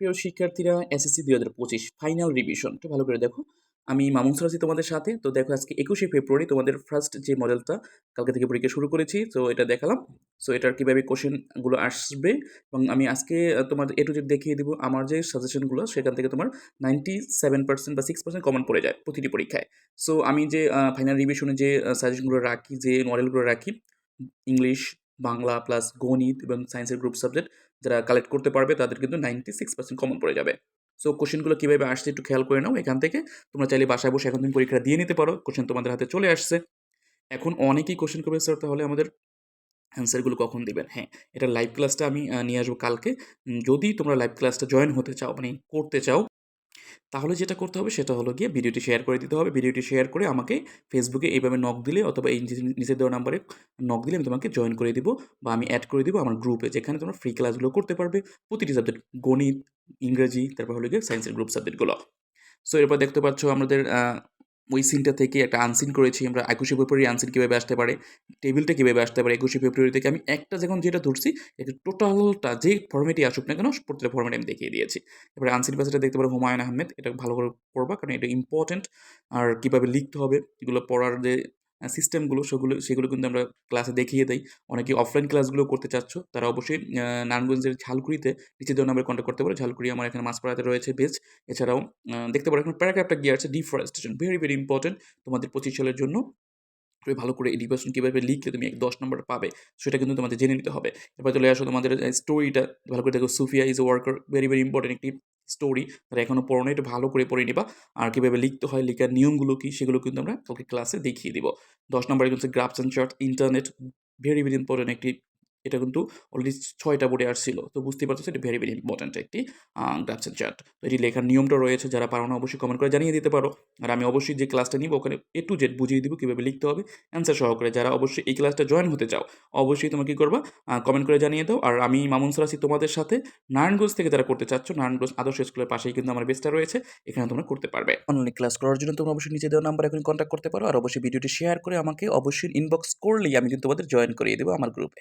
প্রিয় শিক্ষার্থীরা এসএসসি দুই হাজার পঁচিশ ফাইনাল রিভিশন একটু ভালো করে দেখো, আমি মামুন সর আছি তোমাদের সাথে। তো দেখো, আজকে একুশে ফেব্রুয়ারি তোমাদের ফার্স্ট যে মডেলটা কালকে থেকে পরীক্ষা শুরু করেছি। তো এটা দেখালাম। সো এটার কীভাবে কোশ্চেনগুলো আসবে এবং আমি আজকে তোমার এ টু জেড দেখিয়ে দেবো। আমার যে সাজেশনগুলো সেখান থেকে তোমার নাইনটি সেভেন পার্সেন্ট বা সিক্স পার্সেন্ট কমন পড়ে যায় প্রতিটি পরীক্ষায়। সো আমি যে ফাইনাল রিভিশনে যে সাজেশনগুলো রাখি, যে মডেলগুলো রাখি ইংলিশ বাংলা প্লাস গণিত এবং সায়েন্সের গ্রুপ সাবজেক্ট যারা কালেক্ট করতে পারবে, তাদের কিন্তু নাইনটি সিক্স পার্সেন্ট কমন পড়ে যাবে। সো কোশ্চেনগুলো কীভাবে আসছে একটু খেয়াল করে নাও এখান থেকে। তোমরা চাইলে বাসায় বসে এখন তুমি পরীক্ষা দিয়ে নিতে পারো। কোশ্চেন তোমাদের হাতে চলে আসছে। এখন অনেকেই কোশ্চেন করবে স্যার তাহলে আমাদের অ্যান্সারগুলো কখন দিবেন? হ্যাঁ এটা লাইভ ক্লাসটা আমি নিয়ে আসব কালকে। যদি তোমরা লাইভ ক্লাসটা জয়েন হতে চাও মানে করতে চাও তাহলে যেটা করতে হবে সেটা হলো গিয়ে ভিডিওটি শেয়ার করে দিতে হবে। ভিডিওটি শেয়ার করে আমাকে ফেসবুকে এইভাবে নক দিলে অথবা এই নিচে- দেওয়া নাম্বারে নক দিলে আমি তোমাকে জয়েন করে দিব বা আমি অ্যাড করে দিব আমার গ্রুপে যেখানে তোমরা ফ্রি ক্লাসগুলো করতে পারবে। প্রতিটি সাবজেক্ট গণিত, ইংরেজি, তারপর হলো গিয়ে সায়েন্সের গ্রুপ সাবজেক্টগুলো সো এরপর দেখতে পাচ্ছ আমাদের ওই সিনটা থেকে একটা আনসিন করেছি আমরা, একুশে ফেব্রুয়ারি আনসিন কীভাবে আসতে পারে টেবিলটা কীভাবে আসতে পারে একুশে ফেব্রুয়ারি থেকে। আমি একটা যখন যেটা ধরছি একটা টোটালটা যে ফর্মেটই আসুক না কেন, প্রত্যেকটা ফর্মেট আমি দেখিয়ে দিয়েছি। এবারে আনসিন প্যাসেজটা দেখতে পারো হুমায়ুন আহমেদ, এটা ভালো করে পড়বা কারণ এটা ইম্পর্টেন্ট আর কীভাবে লিখতে হবে, এগুলো পড়ার যে সিস্টেমগুলো সেগুলো সেগুলো কিন্তু আমরা ক্লাসে দেখিয়ে দেই। অনেকে অফলাইন ক্লাসগুলো করতে চাচ্ছ, তারা অবশ্যই নারায়ণগঞ্জের ঝালকুড়িতে নিচে দেওয়া নাম্বারে কন্ট্যাক্ট করতে পারো। ঝালকুড়ি আমার এখানে মাছপাড়াতে রয়েছে বেজ এছাড়াও দেখতে পারো এখন প্যারাগ্রাফটা গিয়ে আছে ডিফরেস্টেশন ভেরি ভেরি ইম্পর্টেন্ট তোমাদের পঁচিশ সালের জন্য তুমি ভালো করে এডুকেশন কীভাবে লিখলে তুমি এক দশ নম্বর পাবে, সেটা কিন্তু তোমাদের জেনে নিতে হবে। এবার চলে আসো তোমাদের স্টোরিটা ভালো করে দেখো Sufiya is a worker very very important একটি স্টোরি তারা এখনও পড়ানো একটু ভালো করে পড়ে নিবা। আর কীভাবে লিখতে হয়, লেখার নিয়মগুলো কী, সেগুলো কিন্তু আমরা কালকে ক্লাসে দেখিয়ে দিব। দশ নম্বরে কিন্তু graphs and chart internet very very important একটি এটা কিন্তু অলরেডি ছয়টা বোর্ডে আসছিল। তো বুঝতেই পারছ এটা ভেরি ভেরি ইম্পর্টেন্ট একটি গ্রাফস চার্ট তো এটি লেখার নিয়মটা রয়েছে, যারা পারো না অবশ্যই কমেন্ট করে জানিয়ে দিতে পারো। আর আমি অবশ্যই যে ক্লাসটা নিব, ওখানে এ টু জেড বুঝিয়ে দিব, কীভাবে লিখতে হবে অ্যান্সার সহকারে। যারা অবশ্যই এই ক্লাসটা জয়েন হতে চাও, অবশ্যই তোমরা কী করবা কমেন্ট করে জানিয়ে দাও। আর আমি মামুন সর আছি তোমাদের সাথে নারায়ণগঞ্জ থেকে যারা করতে চাচ্ছ, নারায়ণগঞ্জ আদর্শ স্কুলের পাশেই কিন্তু আমার বেসটা রয়েছে এখানে তোমরা করতে পারবে। অনলাইন ক্লাস করার জন্য তোমরা অবশ্যই নিচে দেওয়া নাম্বার এখন কন্ট্যাক্ট করতে পারো। আর অবশ্যই ভিডিওটি শেয়ার করে আমাকে অবশ্যই ইনবক্স করলেই আমি কিন্তু তোমাদের জয়েন করিয়ে দেবো আমার গ্রুপে